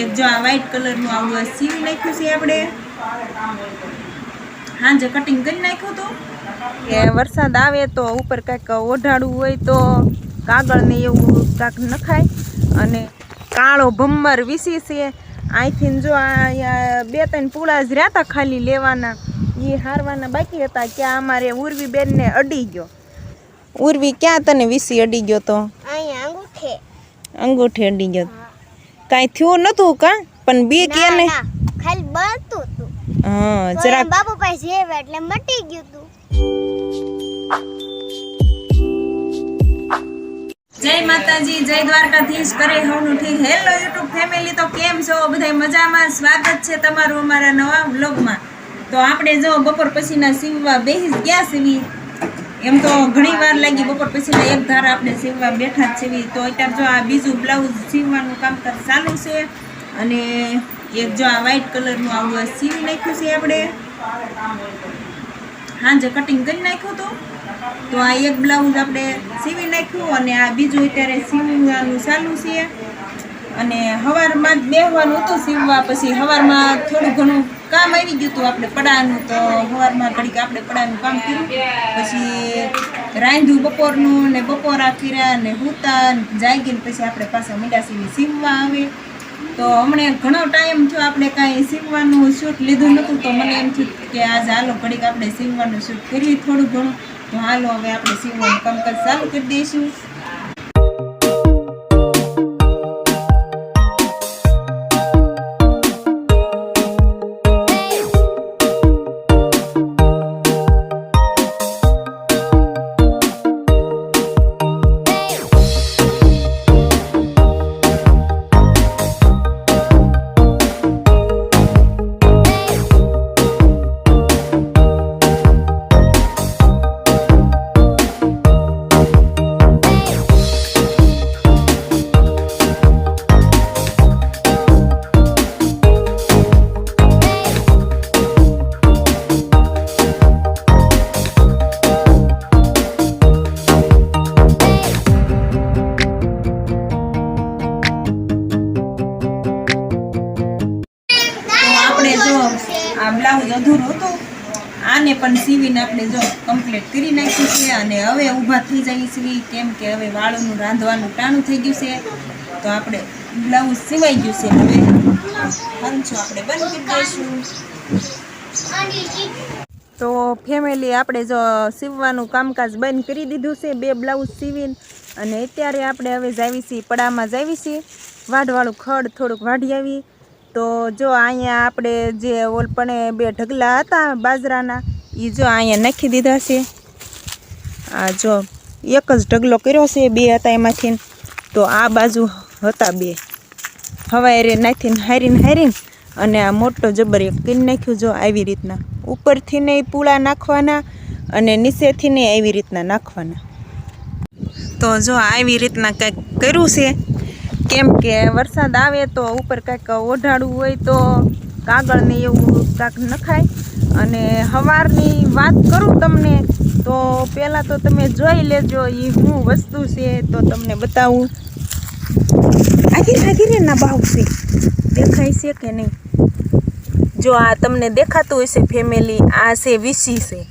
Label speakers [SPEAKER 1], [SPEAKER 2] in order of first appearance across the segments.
[SPEAKER 1] એક જો આ વ્હાઈટ કલરનું આવું આ સીવી નાખ્યું છે આપણે. હાંજે કટિંગ કરી નાખ્યું હતું કે વરસાદ આવે તો ઉપર કાંઈક ઓઢાડવું હોય તો કાગળ ને એવું કાંક નખાય. અને કાળો ભમ્મર વીસી છે. અહીંથી જો આ બે ત્રણ પૂળા જ રહ્યા હતા ખાલી લેવાના. એ હારવાના બાકી હતા કે અમારે ઉર્વી બેનને અડી ગયો. ઉર્વી ક્યાં તને વીસી અડી ગયો તો?
[SPEAKER 2] અહીંયા અંગૂઠે.
[SPEAKER 1] અંગૂઠે અડી ગયો. કાંઈ થયું નતું કા? પણ બી કે ને
[SPEAKER 2] ખાલી બળતું હતું.
[SPEAKER 1] હા
[SPEAKER 2] જરા બાપુ પાસે જેવ એટલે મટી ગયું હતું
[SPEAKER 1] જય માતાજી જય દ્વારકાધીશ કરે હવનું ઠીક. હેલો યુટ્યુબ ફેમિલી તો કેમ છો? બધા મજામાં? સ્વાગત છે તમારું અમારા નવા વ્લોગમાં તો આપણે જો બપોર પછીના સીવવા બેસી ગયા સીવી એમ તો ઘણી વાર લાગી બપોર પછી એક ધારા આપણે સીવવા બેઠા જ સીવી. તો અત્યારે જો આ બીજું બ્લાઉઝ સીવવાનું કામકાજ ચાલુ છે અને એક જો આ વ્હાઈટ કલરનું આવું સીવી નાખ્યું છે આપણે. હાંજે કટિંગ કરી નાખ્યું હતું, તો આ એક બ્લાઉઝ આપણે સીવી નાખ્યું અને આ બીજું અત્યારે સીવવાનું ચાલુ છે. અને સવારમાં જ બેહવાનું હતું, સીવવા પછી હવારમાં થોડું ઘણું કામ આવી ગયું હતું આપણે પડાનું, તો સવારમાં ઘડીક આપણે પડાનું કામ કર્યું. પછી રાંધ્યું બપોરનું ને બપોરા કર્યા ને હુતા જાગીને પછી આપણે પાછા મીડા સીવી સીવવા આવે. તો હમણાં ઘણો ટાઈમ થયો, આપણે કાંઈ સીવવાનું શૂટ લીધું નહોતું, તો મને એમ થયું કે આજે હાલો ઘડીક આપણે સીવવાનું શૂટ કરીએ થોડું ઘણું. તો હાલો હવે આપણે સીવવાનું કામકાજ ચાલુ કરી દઈશું. સીવીને આપણે જો કમ્પ્લીટ કરી નાખ્યું છે અને હવે ઊભા થઈ જઈએ છીએ, કેમ કે હવે વાળુનું રાંધવાનું ટાણું થઈ ગયું છે, તો આપણે બ્લાઉઝ સિવાઈ ગયું છે હવે. હંચો આપણે તો ફેમિલી આપણે જો સીવવાનું કામકાજ બંધ કરી દીધું છે, બે બ્લાઉઝ સીવીને અને અત્યારે આપણે હવે જાવી છીએ, પડામાં જાવી છીએ. વાઢવાળું ખડ થોડુંક વાઢી આવી. તો જો અહીંયા આપણે જે ઓલપણે બે ઢગલા હતા બાજરાના એ જો અહીંયા નાખી દીધા છે. આ જો એક જ ઢગલો કર્યો છે બે હતા એમાંથી. તો આ બાજુ હતા બે. હવારે નાખીને હારીને હારીને અને આ મોટો જબર એક કરી નાખ્યું જો આવી રીતના. ઉપરથી ને પૂળા નાખવાના અને નીચેથી ને આવી રીતના નાખવાના. તો જો આવી રીતના કંઈક કર્યું છે. કેમ કે વરસાદ આવે તો ઉપર કાંઈક ઓઢાડવું હોય તો કાગળને એવું કાંક નખાય. અને સવારની વાત કરું તમને તો પહેલાં તો તમે જોઈ લેજો એ શું વસ્તુ છે તો તમને બતાવું. આગી આગી ના ભાવ છે. દેખાય છે કે નહીં? જો આ તમને દેખાતું હશે ફેમિલી આ છે વિસી છે.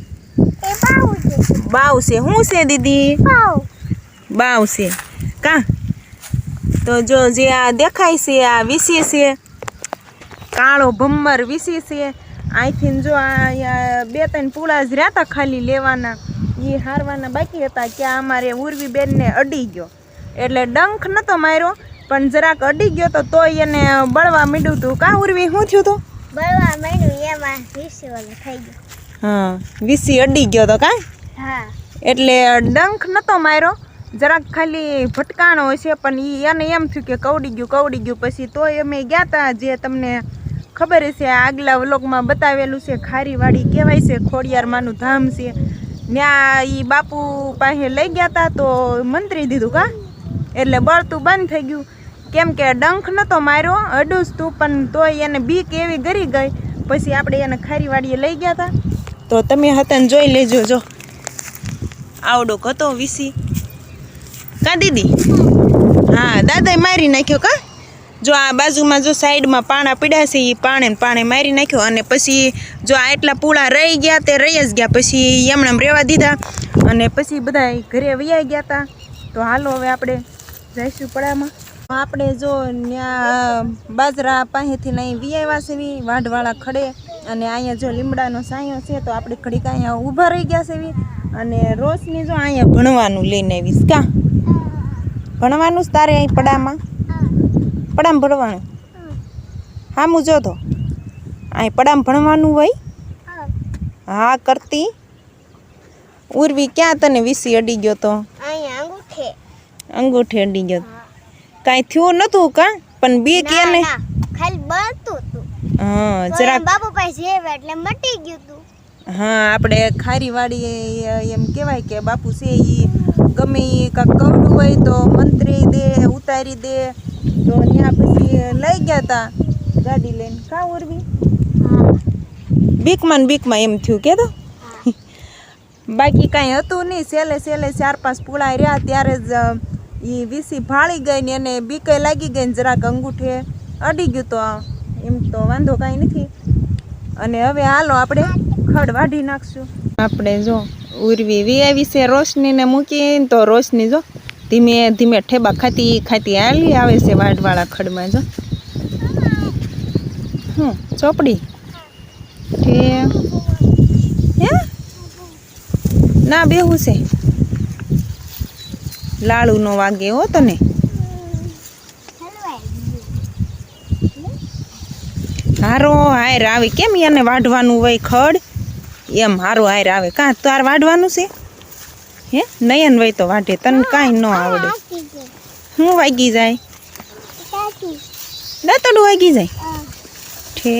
[SPEAKER 2] બાવું છે.
[SPEAKER 1] બાવ શું છે દીદી?
[SPEAKER 2] બાવ
[SPEAKER 1] બાવ છે. કા? તો જો જે આ દેખાય છે આ વિસી છે કાળો ભમ્મર વિસી છે અહીંથી જો આ અહીંયા બે ત્રણ પૂળા જ રહ્યા હતા ખાલી લેવાના એ હારવાના બાકી હતા કે અમારે ઉર્વી બેનને અડી ગયો. એટલે ડંખ નતો માર્યો પણ જરાક અડી ગયો તો તોય એને બળવા માંડ્યું હતું કાં ઉર્વી શું થયું હતું
[SPEAKER 2] બળવા માંડ્યું એમાં વીસી થઈ ગયું.
[SPEAKER 1] હા વીસી અડી ગયો તો કાંઈ?
[SPEAKER 2] હા.
[SPEAKER 1] એટલે ડંખ નતો માર્યો જરાક ખાલી ભટકાણો હશે પણ એ એને એમ થયું કે કવડી ગયું કવડી ગયું. પછી તોય અમે ગયા હતા જે તમને ખબર છે આગલા વ્લોગમાં બતાવેલું છે ખારીવાડી કહેવાય છે ખોડિયારમાંનું ધામ છે. ત્યાં એ બાપુ પાસે લઈ ગયા હતા તો મંત્રી દીધું કા? એટલે બળતું બંધ થઈ ગયું. કેમ કે ડંખ નહોતો માર્યો અડું તું પણ તોય એને બીક એવી ગરી ગઈ. પછી આપણે એને ખારીવાડીએ લઈ ગયા હતા તો તમે હતા ને જોઈ લેજો જો. આવડો હતો વીસી. કા દીદી? હા દાદાએ મારી નાખ્યો કા? જો આ બાજુમાં જો સાઈડમાં પાણા પીડ્યા છે એ પાણે પાણે મારી નાખ્યો અને પછી જો આ એટલા પૂળા રહી ગયા તે રહી જ ગયા. પછી એમણે રહેવા દીધા અને પછી બધા ઘરે વૈયા ગયા હતા તો હાલો હવે આપણે જઈશું પડામાં. આપણે જો ત્યાં બાજરા પાસેથી નહીં વિયાવ્યા સેવી વાઢવાળા ખડે અને અહીંયા જો લીમડાનો સાયો છે તો આપણે ઘડીક અહીંયા ઊભા રહી ગયા સેવી અને રોશની જો અહીંયા ભણવાનું લઈને આવીશ. કા? ભણવાનું જ તારે અહીં પડામાં? પડામ ભણવાનું? હા જો તો અહીં પડામ ભણવાનું હોય? હા કરતી. ઉર્વી ક્યાં તને વિસી અડી ગયો તો?
[SPEAKER 2] અંગૂઠે.
[SPEAKER 1] અડી ગયો કાંઈ થયું નતું કા? પણ બી કે
[SPEAKER 2] ના
[SPEAKER 1] ને?
[SPEAKER 2] ખાલી બળતું હતું.
[SPEAKER 1] હા
[SPEAKER 2] તો બાપુ પાસે જેવે એટલે મટી ગયું તું.
[SPEAKER 1] હા આપણે ખારીવાડી એમ કહેવાય કે બાપુ છે એ ગમે એ કાંક કવડું હોય તો મંત્રી દે ઉતારી દે. તો ત્યાં પછી લઈ ગયા હતા ગાડી લઈને. કા ઉર્વી? બીકમાં ને બીકમાં એમ થયું કે તો? બાકી કાંઈ હતું નહીં. સેલે સેલે ચાર પાંચ પૂળા રહ્યા. ત્યારે જ એ વીસી ભાળી ગઈ ને એને બીકે લાગી ગઈ ને જરાક અંગૂઠે અડી ગયું તો એમ તો વાંધો કાંઈ નથી. અને હવે હાલો આપણે ખડ વાઢી નાખશું. આપણે જો ઉર્વી વી છે રોશનીને મૂકીને તો રોશની જો ધીમે ધીમે ઠેબા ખાતી ખાતી હાલી આવે છે વાઢવાળા ખડમાં જો. હું ચોપડી? હે? ના, બેહું છે. લાડુ નો વાગે હો તને. હારો હાયર આવે. કેમ એને વાઢવાનું હોય ખડ? એમ હારો હાયર આવે. કાં તાર વાઢવાનું છે? હે? નયન હોય તો વાઢે તને કાંઈ ન આવડે. હું વાગી જાય? દાંતડું. વાગી જાય? ઠે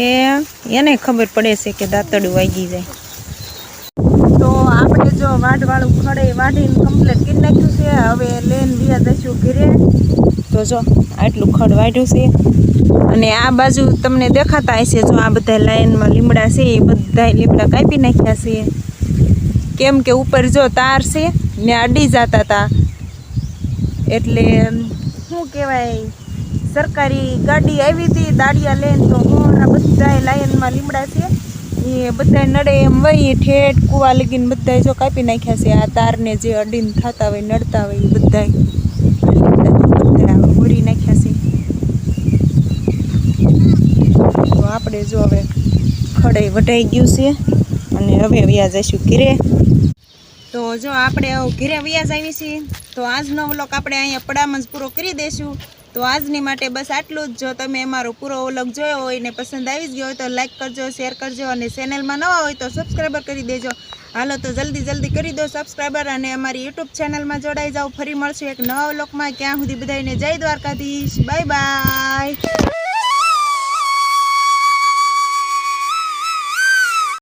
[SPEAKER 1] એને ખબર પડે છે કે દાંતડું વાગી જાય. તો આપણે જો વાઢવાળું ખડે વાઢીને કમ્પ્લીટ કરી નાખ્યું છે. હવે લઈને બીજા દસ્યું ઘરે. તો જો આટલું ખડ વાઢ્યું છે. અને આ બાજુ તમને દેખાતા હશે જો આ બધા લાઈનમાં લીમડા છે એ બધા લીમડા કાપી નાખ્યા છે. કેમ કે ઉપર જો તાર છે ને અડી જતા હતા એટલે શું કહેવાય, સરકારી ગાડી આવી હતી, દાડિયા લઈને તો હું આ બધા લાઈનમાં લીમડા છે. એ બધા નડે એમ વહી ઠેઠ, કુવા લગીને બધા જો કાપી નાખ્યા છે. આ તારને જે અડીને થતા હોય, નડતા હોય, એ બધા બધા ભરી નાખ્યા છે. તો આપણે જો હવે ખડે વટાઈ ગયું છે. અને હવે વ્યાજ જઈશું ઘીરે. તો જો આપણે ઘીરે વ્યાજ આવી છીએ, તો આજનો વ્લોગ આપણે અહીંયા પડામાં જ પૂરો કરી દઈશું તો આજની માટે બસ આટલું જ. જો તમે અમારો પૂરો વ્લોગ જોયો હોય ને પસંદ આવી જ ગયો હોય તો લાઈક કરજો, શેર કરજો અને ચેનલમાં નવા હોય તો સબસ્ક્રાઈબર કરી દેજો. હાલો તો જલ્દી જલ્દી કરી દો સબસ્ક્રાઈબર અને અમારી યુટ્યુબ ચેનલમાં જોડાઈ જાઓ. ફરી મળશું એક નવા વ્લોગમાં. ક્યાં સુધી બધાને જય દ્વારકાધીશ. Bye bye.